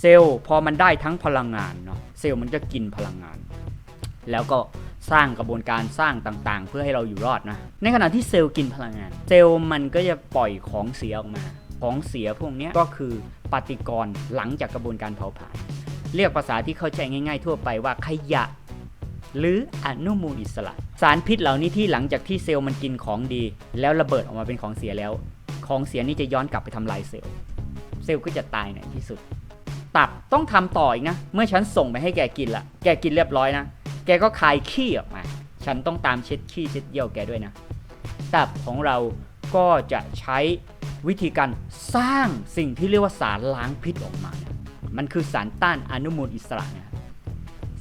เซลล์พอมันได้ทั้งพลังงานเนาะเซลล์มันจะกินพลังงาน แล้วก็สร้างกระบวนการสร้างต่างๆ เพื่อให้เราอยู่รอดนะในขณะที่เซลล์กินพลังงาน เซลล์มันก็จะปล่อยของเสียออกมา ของเสียพวกนี้ก็คือปฏิกรณ์หลังจากกระบวนการเผาผลาญเรียกภาษาที่เข้าใจง่าย ๆ ทั่วไปว่าขยะ หรืออนุมูลอิสระ สารพิษเหล่านี้ที่หลังจากที่เซลล์มันกินของดี แล้วระเบิดออกมาเป็นของเสียแล้ว ของเสียนี่จะย้อนกลับไปทำลายเซลล์ เซลล์ก็จะตายในที่สุด ตับต้องทำต่ออีกนะ เมื่อฉันส่งไปให้แกกินละแกกินเรียบร้อยนะ แกก็คายขี้ออกมา ฉันต้องตามเช็ดขี้เช็ดเยี่ยวแกด้วยนะ ตับของเราก็จะใช้วิธีการสร้างสิ่งที่เรียกว่าสารล้างพิษออกมา มันคือสารต้านอนุมูลอิสระนะ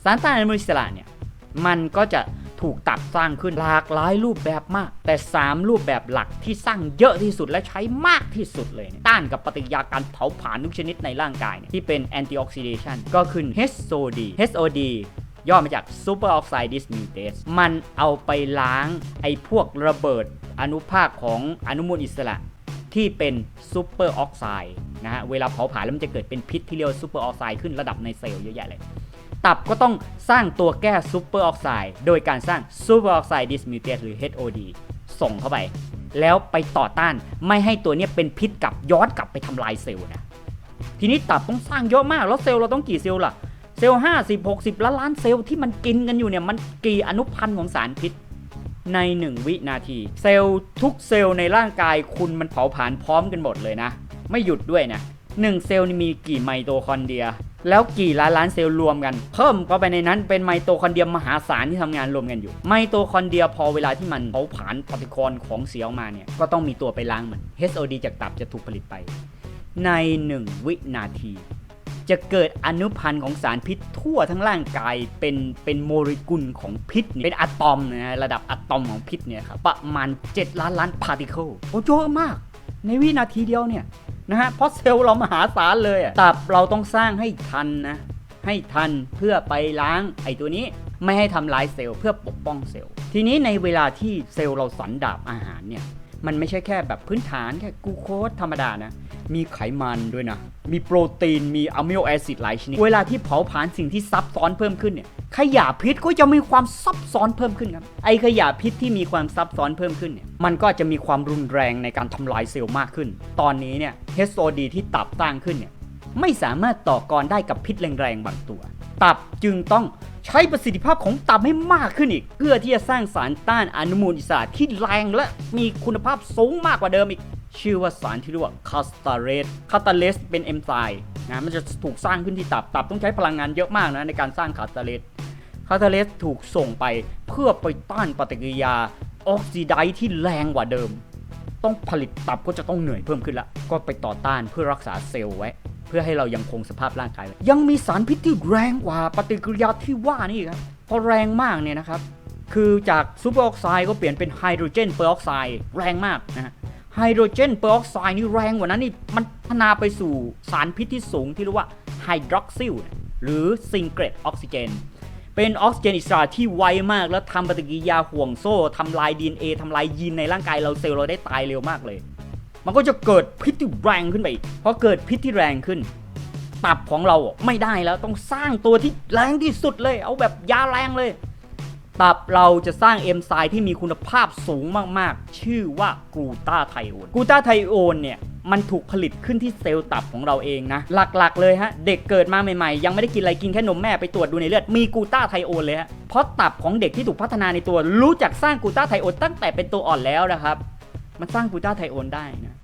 สารต้านอนุมูลอิสระเนี่ย มันก็จะ ถูกตับสร้างขึ้นหลากหลายรูปแบบมาก แต่ 3 รูปแบบหลักที่สร้างเยอะที่สุดและใช้มากที่สุดเลย ต้านกับปฏิกิริยาการเผาผลาญทุกชนิดในร่างกายยที่เป็นแอนตี้ออกซิเดชันก็คือ HOD HOD ย่อมาจาก Super Oxide Dismutase มันเอาไปล้างไอ้พวกระเบิดอนุภาคของอนุมูลอิสระที่เป็นซูเปอร์ออกไซด์นะฮะ เวลาเผาผลาญแล้วมันจะเกิดเป็นพิษที่เรียกว่าซูเปอร์ออกไซด์ขึ้นระดับในเซลล์เยอะแยะเลย ตับก็ต้องสร้างตัวแก้ซูเปอร์ออกไซด์โดยการสร้างซูเปอร์ออกไซด์ดิสมิวเตสหรือ HOD ส่งเข้าไป แล้วไปต่อต้านไม่ให้ตัวเนี้ยเป็นพิษกับย้อนกลับไปทำลายเซลล์นะทีนี้ตับต้องสร้างเยอะมากแล้วเซลล์เราต้องกี่เซลล์ล่ะเซลล์50 60ล้านล้านเซลล์ที่มันกินกันอยู่เนี่ยมันกี่อนุพันธ์ของสารพิษใน 1 วินาที เซลล์ทุกเซลล์ในร่างกายคุณมันเผาผลาญพร้อมกันหมดเลยนะ ไม่หยุดด้วยนะ 1 เซลล์นี่มีกี่ไมโตคอนเดรีย แล้วกี่ล้านล้านเซลล์รวมกัน เพิ่มเข้าไปในนั้นเป็นไมโตคอนเดียมหาศาลที่ทำงานรวมกันอยู่ ไมโตคอนเดียพอเวลาที่มันเผาผลาญปฏิกรณ์ของเสียออกมาเนี่ย ก็ต้องมีตัวไปล้างมัน HOD จากตับจะถูกผลิตไป ใน 1 วินาที จะเกิดอนุพันธ์ของสารพิษทั่วทั้งร่างกายเป็นเป็นโมเลกุลของพิษเนี่ยเป็นอะตอมนะฮะระดับอะตอมของพิษเนี่ยครับประมาณ 7 ล้านล้านพาร์ติเคิลโอ้เยอะมาก ในวินาทีเดียวเนี่ย นะฮะเพราะเซลล์เรามหาศาลเลยตับเราต้องสร้างให้ทันนะให้ทันเพื่อไปล้างไอตัวนี้ไม่ให้ทำลายเซลล์เพื่อปกป้องเซลล์ ทีนี้ในเวลาที่เซลล์เราสันดาบอาหารเนี่ยมันไม่ใช่แค่แบบพื้นฐานแค่กูโคสธรรมดานะ มีไขมันด้วยนะ มีโปรตีน มีอะมิโนแอซิดหลายชนิด เวลาที่เผาผลาญสิ่งที่ซับซ้อนเพิ่มขึ้นเนี่ย ขยะพิษก็จะมีความซับซ้อนเพิ่มขึ้นครับ ไอขยะพิษที่มีความซับซ้อนเพิ่มขึ้นเนี่ย มันก็จะมีความรุนแรงในการทำลายเซลล์มากขึ้น ตอนนี้เนี่ย HOD ที่ตับสร้างขึ้นเนี่ย ไม่สามารถต่อกรได้กับพิษแรงๆบางตัว ตับจึงต้องใช้ประสิทธิภาพของตับให้มากขึ้นอีก เพื่อที่จะสร้างสารต้านอนุมูลอิสระที่แรงและมีคุณภาพสูงมากกว่าเดิมอีก ชื่อว่าสารที่เรียกว่าคาสตาเรสคาตาเลสเป็นเอนไซม์นะมันจะถูกสร้างขึ้นที่ตับ ตับต้องใช้พลังงานเยอะมากนะในการสร้างคาตาเลส คาตาเลสถูกส่งไปเพื่อไปต้านปฏิกิริยาออกซิไดซ์ที่แรงกว่าเดิม ต้องผลิตตับก็จะต้องเหนื่อยเพิ่มขึ้นละ ก็ไปต่อต้านเพื่อรักษาเซลล์ไว้ เพื่อให้เรายังคงสภาพร่างกาย ยังมีสารพิษที่แรงกว่าปฏิกิริยาที่ว่านี่ครับพอแรงมากเนี่ยนะครับ คือจากซูเปอร์ออกไซด์ก็เปลี่ยนเป็นไฮโดรเจนเปอร์ออกไซด์แรงมากนะฮะไฮโดรเจนเปอร์ออกไซด์นี่แรงกว่านั้นนี่มันพัฒนาไปสู่สารพิษที่สูงที่เรียกว่าไฮดรอกซิลหรือซิงเกรตออกซิเจน เป็นออกซิเจนอิสระที่ไวมาก แล้วทำปฏิกิริยาห่วงโซ่ทำลาย DNA ทำลายยีนในร่างกายเราเซลล์เราได้ตายเร็วมากเลย มันก็จะเกิดพิษที่แรงขึ้นไปพอเกิดพิษที่แรงขึ้น ตับของเราไม่ได้แล้วต้องสร้างตัวที่แรงที่สุดเลย เอาแบบยาแรงเลย ตับเราจะสร้างเอนไซม์ที่มีคุณภาพสูงมากๆ ชื่อว่ากลูตาไทโอนกลูตาไทโอนเนี่ยมันถูกผลิตขึ้นที่เซลล์ตับของเราเองนะ หลักๆเลยฮะ เด็กเกิดมาใหม่ๆ ยังไม่ได้กินอะไรกินแค่นมแม่ไปตรวจดูในเลือด มีกูต้าไทโอนเลยฮะ เพราะตับของเด็กที่ถูกพัฒนาในตัวรู้จักสร้างกูต้าไทโอนตั้งแต่เป็นตัวอ่อนแล้วนะครับ มันสร้างกูต้าไทโอนได้นะ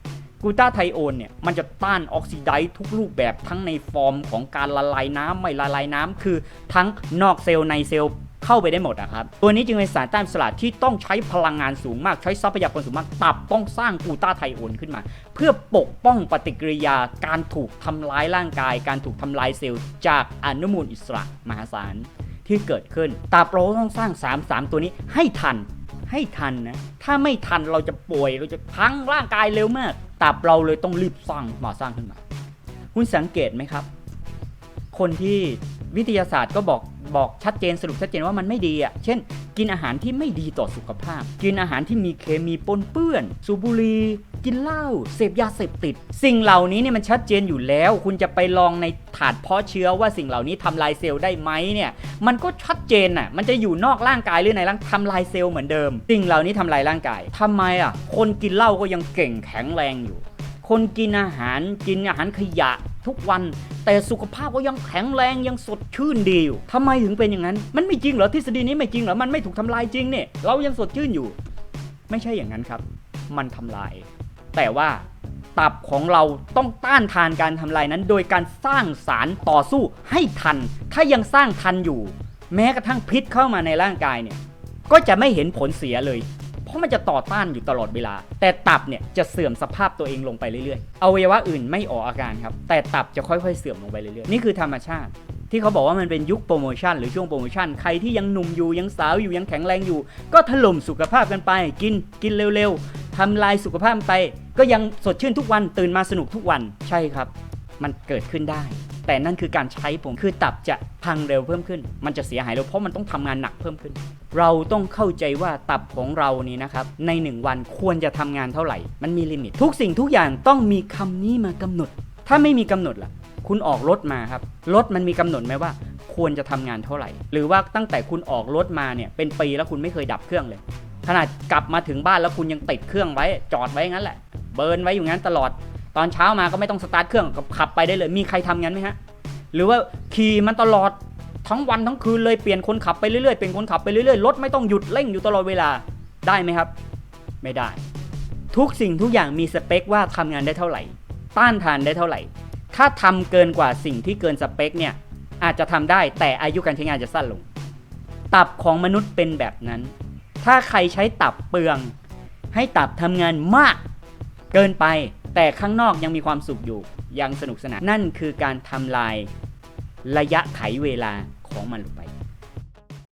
กูต้าไทโอนเนี่ยมันจะต้านออกซิไดซ์ทุกรูปแบบทั้งในฟอร์มของการละลายน้ำไม่ละลายน้ำคือทั้งนอกเซลล์ในเซลล์ เข้าไปได้หมดนะครับ ตัวนี้จึงเป็นสารต้านอสลัดที่ต้องใช้พลังงานสูงมากใช้ทรัพยากรสูงมาก ตับต้องสร้างกูต้าไทโอนขึ้นมา เพื่อปกป้องปฏิกิริยาการถูกทำร้ายร่างกาย การถูกทำลายเซลล์จากอนุมูลอิสระมหาศาลที่เกิดขึ้นตับเราต้องสร้าง 3 3 ตัวนี้ให้ทันให้ทันนะ ถ้าไม่ทันเราจะป่วยเราจะพังร่างกายเร็วมากตับเราเลยต้องรีบสร้างมาสร้างขึ้นมา คุณสังเกตไหมครับ คนที่ วิทยาศาสตร์ก็บอกบอกชัดเจนสรุปชัดเจนว่ามันไม่ดีอะ เช่น กินอาหารที่ไม่ดีต่อสุขภาพ กินอาหารที่มีเคมีปนเปื้อน สูบบุหรี่กินเหล้าเสพยาเสพติด สิ่งเหล่านี้เนี่ยมันชัดเจนอยู่แล้ว คุณจะไปลองในถาดเพาะเชื้อว่าสิ่งเหล่านี้ทำลายเซลล์ได้ไหมเนี่ยมันก็ชัดเจนน่ะมันจะอยู่นอกร่างกายหรือในร่างทำลายเซลล์เหมือนเดิม สิ่งเหล่านี้ทำลายร่างกายทำไมอะคนกินเหล้าก็ยังเก่งแข็งแรงอยู่ คนกินอาหารกินอาหารขยะ ทุกวัน แต่สุขภาพก็ยังแข็งแรงยังสดชื่นดีอยู่ทำไมถึงเป็นอย่างนั้น มันไม่จริงเหรอทฤษฎีนี้ไม่จริงเหรอมันไม่ถูกทำลายจริงเนี่ยเรายังสดชื่นอยู่ ไม่ใช่อย่างนั้นครับ มันทำลาย แต่ว่าตับของเราต้องต้านทานการทำลายนั้น โดยการสร้างสารต่อสู้ให้ทัน ถ้ายังสร้างทันอยู่ แม้กระทั่งพิษเข้ามาในร่างกายเนี่ยก็จะไม่เห็นผลเสียเลย เพราะมันจะต่อต้านอยู่ตลอดเวลา แต่ตับเนี่ยจะเสื่อมสภาพตัวเองลงไปเรื่อยๆอวัยวะอื่นไม่ออกอาการครับ แต่ตับจะค่อยๆเสื่อมลงไปเรื่อยๆ นี่คือธรรมชาติ ที่เขาบอกว่ามันเป็นยุคโปรโมชั่นหรือช่วงโปรโมชั่น ใครที่ยังหนุ่มอยู่ยังสาวอยู่ยังแข็งแรงอยู่ ก็ถล่มสุขภาพกันไป กินกินเร็วๆทำลายสุขภาพไป ก็ยังสดชื่นทุกวันตื่นมาสนุกทุกวันใช่ครับ มันเกิดขึ้นได้แต่นั่นคือการใช้ผมคือตับจะพังเร็วเพิ่มขึ้น มันจะเสียหายเร็วเพราะมันต้องทำงานหนักเพิ่มขึ้น เราต้องเข้าใจว่าตับของเรานี่นะครับในหนึ่งวันควรจะทำงานเท่าไหร่ มันมีลิมิต ทุกสิ่งทุกอย่างต้องมีคำนี้มากำหนด ถ้าไม่มีกำหนดล่ะ คุณออกรถมาครับรถมันมีกำหนดไหมว่า ควรจะทำงานเท่าไหร่ หรือว่าตั้งแต่คุณออกรถมาเนี่ยเป็นปีแล้วคุณไม่เคยดับเครื่องเลย ขนาดกลับมาถึงบ้านแล้วคุณยังติดเครื่องไว้ จอดไว้งั้นแหละเบิร์นไว้อยู่งั้นตลอด ตอนเช้ามาก็ไม่ต้องสตาร์ทเครื่องก็ขับไปได้เลย มีใครทำงั้นไหมฮะหรือว่าขี่มันตลอด ทั้งวันทั้งคืนเลยเปลี่ยนคนขับไปเรื่อยๆเปลี่ยนคนขับไปเรื่อยๆรถไม่ต้องหยุดเร่งอยู่ตลอดเวลาได้ไหมครับ ไม่ได้ ทุกสิ่งทุกอย่างมีสเปคว่าทำงานได้เท่าไหร่ ต้านทานได้เท่าไหร่ ถ้าทำเกินกว่าสิ่งที่เกินสเปคเนี่ยอาจจะทำได้แต่อายุการใช้งานจะสั้นลง ตับของมนุษย์เป็นแบบนั้น ถ้าใครใช้ตับเปลือง ให้ตับทำงานมาก เกินไปแต่ข้างนอกยังมีความสุขอยู่ยังสนุกสนานนั่นคือการทำลายระยะไขเวลา ของมันลงไป